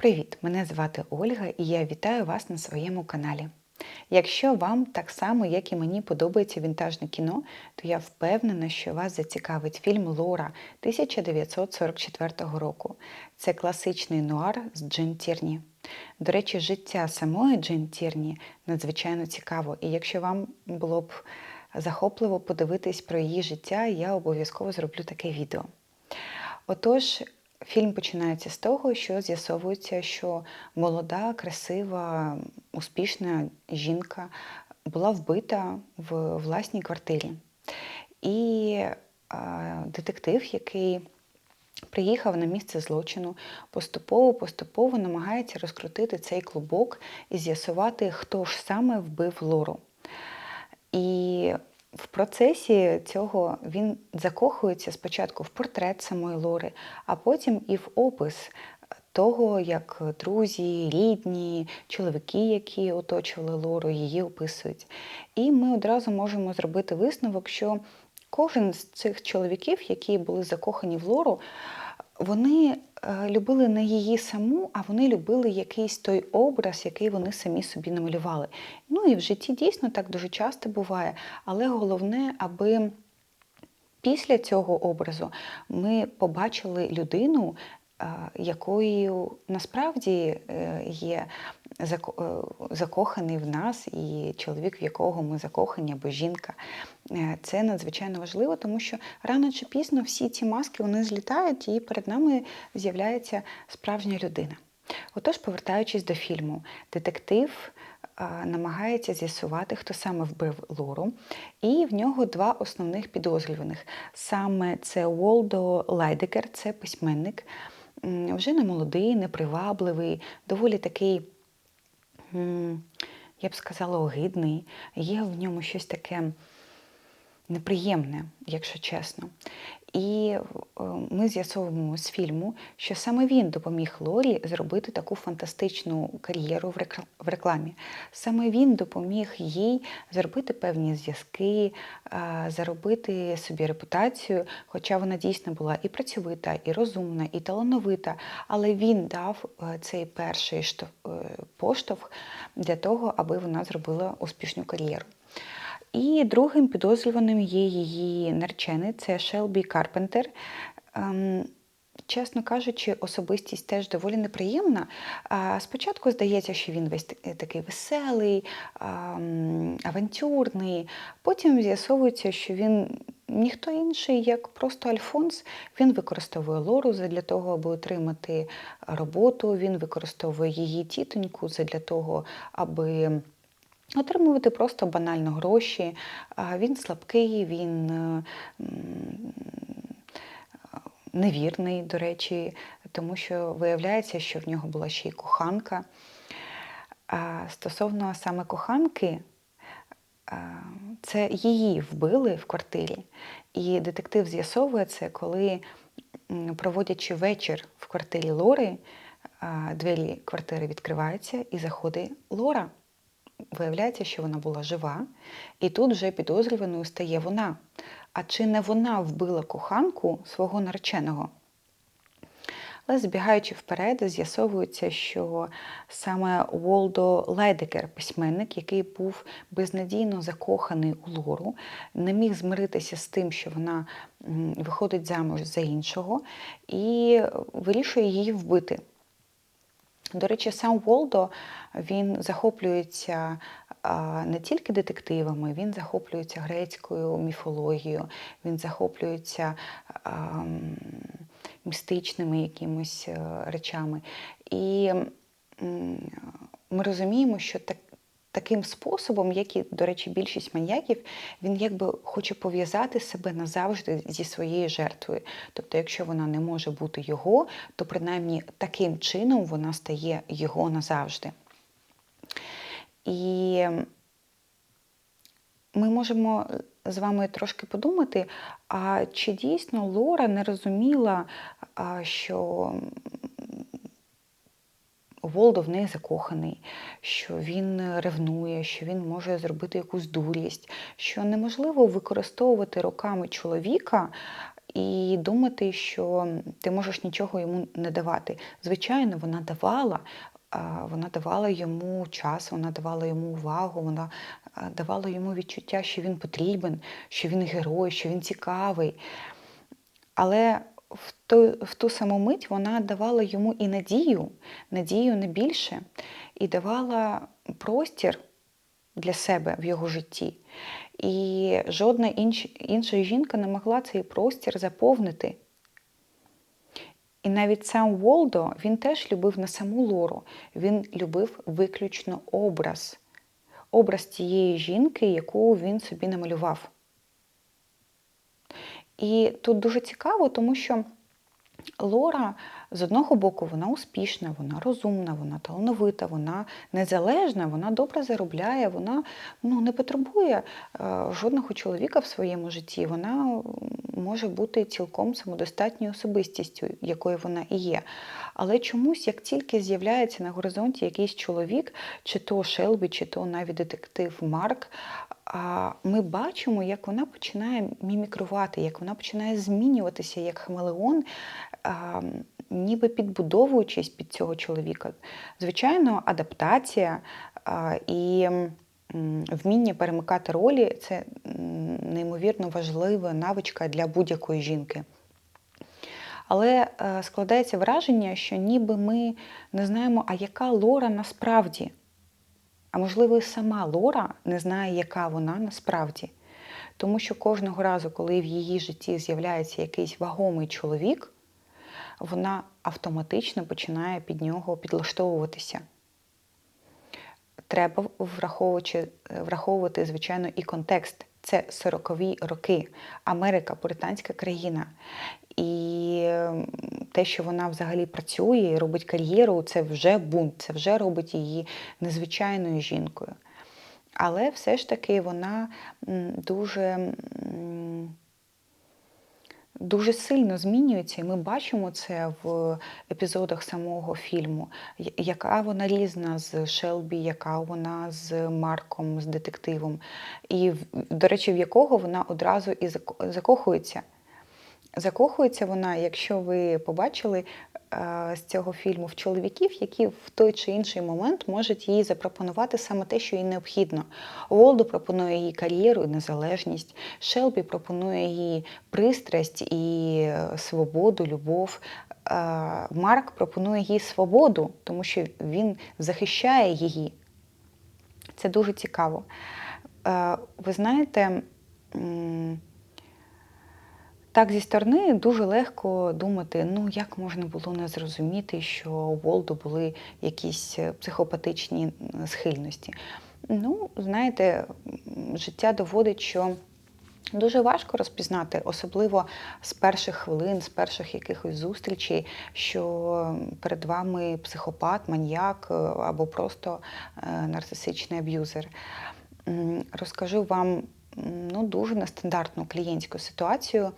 Привіт! Мене звати Ольга і я вітаю вас на своєму каналі. Якщо вам так само, як і мені, подобається вінтажне кіно, то я впевнена, що вас зацікавить фільм Лора 1944 року. Це класичний нуар з Джин Тірні. До речі, життя самої Джин Тірні надзвичайно цікаво, і якщо вам було б захопливо подивитись про її життя, я обов'язково зроблю таке відео. Отож, фільм починається з того, що з'ясовується, що молода, красива, успішна жінка була вбита в власній квартирі. І детектив, який приїхав на місце злочину, поступово-поступово намагається розкрутити цей клубок і з'ясувати, хто ж саме вбив Лору. І в процесі цього він закохується спочатку в портрет самої Лори, а потім і в опис того, як друзі, рідні, чоловіки, які оточували Лору, її описують. І ми одразу можемо зробити висновок, що кожен з цих чоловіків, які були закохані в Лору, вони любили не її саму, а вони любили якийсь той образ, який вони самі собі намалювали. Ну і в житті дійсно так дуже часто буває, але головне, аби після цього образу ми побачили людину, е, якою насправді е, є закоханий в нас і чоловік, в якого ми закохані, або жінка. Це надзвичайно важливо, тому що рано чи пізно всі ці маски вони злітають, і перед нами з'являється справжня людина. Отож, повертаючись до фільму, детектив намагається з'ясувати, хто саме вбив Лору, і в нього два основних підозрюваних. Саме це Волдо Лайдекер, це письменник, вже не молодий, непривабливий, доволі такий. Я б сказала, огидний, є в ньому щось таке неприємне, якщо чесно. І е, ми з'ясовуємо з фільму, що саме він допоміг Лорі зробити таку фантастичну кар'єру в рекламі. Саме він допоміг їй зробити певні зв'язки, е, заробити собі репутацію, хоча вона дійсно була і працьовита, і розумна, і талановита. Але він дав е, цей перший поштовх для того, аби вона зробила успішну кар'єру. І другим підозрюваним є її наречений, це Шелбі Карпентер. Ем, чесно кажучи, особистість теж доволі неприємна. Спочатку здається, що він весь такий веселий, ем, авантюрний. Потім з'ясовується, що він ніхто інший, як просто Альфонс. Він використовує Лору для того, аби отримати роботу. Він використовує її тітоньку для того, аби. Отримувати просто банально гроші. Він слабкий, він е, невірний, до речі, тому що виявляється, що в нього була ще й коханка. Стосовно саме коханки, це її вбили в квартирі. І детектив з'ясовує це, коли, проводячи вечір в квартирі Лори, двері квартири відкриваються і заходить Лора. Виявляється, що вона була жива, і тут вже підозрюваною стає вона. А чи не вона вбила коханку свого нареченого? Але збігаючи вперед, з'ясовується, що саме Волдо Лайдекер, письменник, який був безнадійно закоханий у Лору, не міг змиритися з тим, що вона виходить замуж за іншого, і вирішує її вбити. До речі, сам Волдо він захоплюється не тільки детективами, він захоплюється грецькою міфологією, він захоплюється містичними якимось е, речами. І ми розуміємо, що так. Таким способом, як і, до речі, більшість маньяків, він якби хоче пов'язати себе назавжди зі своєю жертвою. Тобто, якщо вона не може бути його, то принаймні таким чином вона стає його назавжди. І ми можемо з вами трошки подумати, а чи дійсно Лора не розуміла, що Волдо в неї закоханий, що він ревнує, що він може зробити якусь дурість, що неможливо використовувати руками чоловіка і думати, що ти можеш нічого йому не давати. Звичайно, вона давала. Вона давала йому час, вона давала йому увагу, вона давала йому відчуття, що він потрібен, що він герой, що він цікавий. Але в ту, в ту саму мить вона давала йому і надію, надію не більше, і давала простір для себе в його житті. І жодна інш, інша жінка не могла цей простір заповнити. І навіть сам Волдо він теж любив не саму Лору, він любив виключно образ, образ тієї жінки, яку він собі намалював. І тут дуже цікаво, тому що Лора з одного боку вона успішна, вона розумна, вона талановита, вона незалежна, вона добре заробляє, вона ну, не потребує е, жодного чоловіка в своєму житті. Вона може бути цілком самодостатньою особистістю, якою вона і є. Але чомусь, як тільки з'являється на горизонті якийсь чоловік, чи то Шелбі, чи то навіть детектив Марк, ми бачимо, як вона починає мімікрувати, як вона починає змінюватися як хамелеон, ніби підбудовуючись під цього чоловіка. Звичайно, адаптація і вміння перемикати ролі це неймовірно важлива навичка для будь-якої жінки. Але е, складається враження, що ніби ми не знаємо, а яка Лора насправді. А можливо, і сама Лора не знає, яка вона насправді. Тому що кожного разу, коли в її житті з'являється якийсь вагомий чоловік, вона автоматично починає під нього підлаштовуватися. Треба враховувати, враховувати, звичайно, і контекст. Це 40-ві роки, Америка, британська країна. І те, що вона взагалі працює і робить кар'єру, це вже бунт, це вже робить її незвичайною жінкою. Але все ж таки вона дуже дуже сильно змінюється, і ми бачимо це в епізодах самого фільму, яка вона різна з Шелбі, яка вона з Марком, з детективом, і, до речі, в якого вона одразу і закохується. Закохується вона, якщо ви побачили е, з цього фільму в чоловіків, які в той чи інший момент можуть їй запропонувати саме те, що їй необхідно. Волду пропонує їй кар'єру і незалежність, Шелбі пропонує їй пристрасть і е, свободу, любов. Е, Марк пропонує їй свободу, тому що він захищає її. Це дуже цікаво. Ви знаєте, так, зі сторони дуже легко думати, ну як можна було не зрозуміти, що у Волду були якісь е, психопатичні схильності. Ну, знаєте, життя доводить, що дуже важко розпізнати, особливо з перших хвилин, з перших якихось зустрічей, що перед вами психопат, маньяк е, або просто е, нарцисичний аб'юзер. Розкажу вам ну, дуже нестандартну клієнтську ситуацію.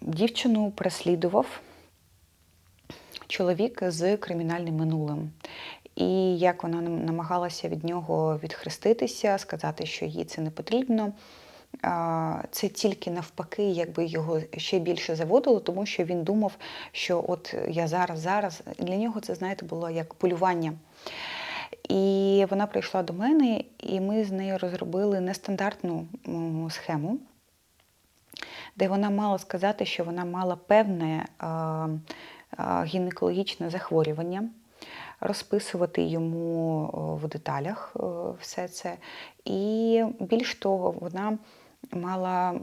Дівчину переслідував чоловік з кримінальним минулим. І як вона намагалася від нього відхреститися, сказати, що їй це не потрібно. Це тільки навпаки, якби його ще більше заводило, тому що він думав, що от я зараз, зараз для нього це, знаєте, було як полювання. І вона прийшла до мене, і ми з нею розробили нестандартну схему, де вона мала сказати, що вона мала певне гінекологічне захворювання. Розписувати йому в деталях все це. І більш того, вона мала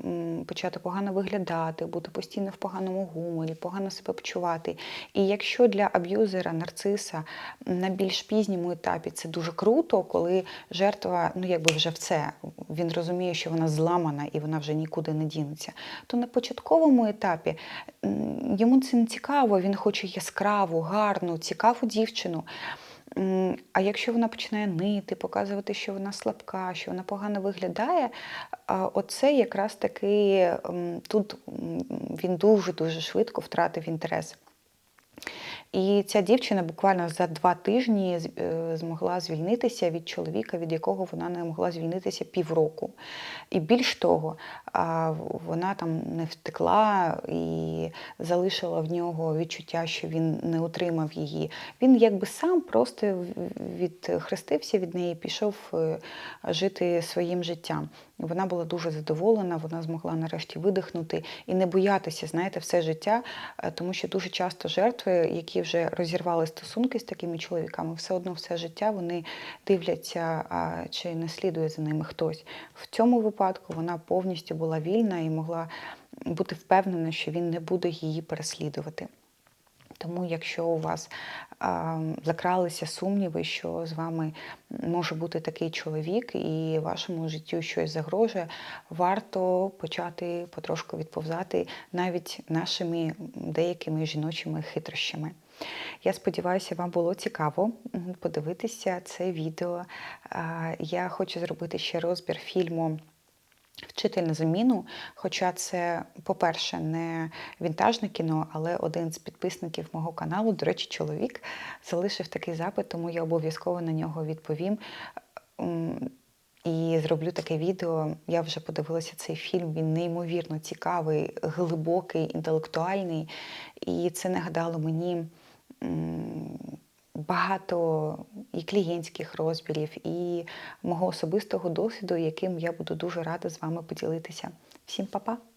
почати погано виглядати, бути постійно в поганому гуморі, погано себе почувати. І якщо для аб'юзера, нарциса на більш пізньому етапі це дуже круто, коли жертва, ну якби вже в це, він розуміє, що вона зламана і вона вже нікуди не дінеться, то на початковому етапі йому це не цікаво, він хоче яскраву, гарну, цікаву дівчину. А якщо вона починає нити, показувати, що вона слабка, що вона погано виглядає, оце якраз таки тут він дуже-дуже швидко втратив інтерес. І ця дівчина буквально за два тижні е, змогла звільнитися від чоловіка, від якого вона не могла звільнитися півроку. І більш того, вона там не втекла і залишила в нього відчуття, що він не утримав її. Він якби сам просто відхрестився від неї, пішов е, жити своїм життям. Вона була дуже задоволена, вона змогла нарешті видихнути і не боятися, знаєте, все життя, е, тому що дуже часто жертви, які вже розірвали стосунки з такими чоловіками, все одно все життя вони дивляться, чи не слідує за ними хтось. В цьому випадку вона повністю була вільна і могла бути впевнена, що він не буде її переслідувати. Тому, якщо у вас закралися сумніви, що з вами може бути такий чоловік і вашому життю щось загрожує, варто почати потрошку відповзати навіть нашими деякими жіночими хитрощами. Я сподіваюся, вам було цікаво подивитися це відео. Я хочу зробити ще розбір фільму. Вчитель на заміну, хоча це, по-перше, не вінтажне кіно, але один з підписників мого каналу, до речі, чоловік, залишив такий запит, тому я обов'язково на нього відповім. І зроблю таке відео. Я вже подивилася цей фільм. Він неймовірно цікавий, глибокий, інтелектуальний. І це нагадало мені багато і клієнтських розбірів, і мого особистого досвіду, яким я буду дуже рада з вами поділитися. Всім па-па!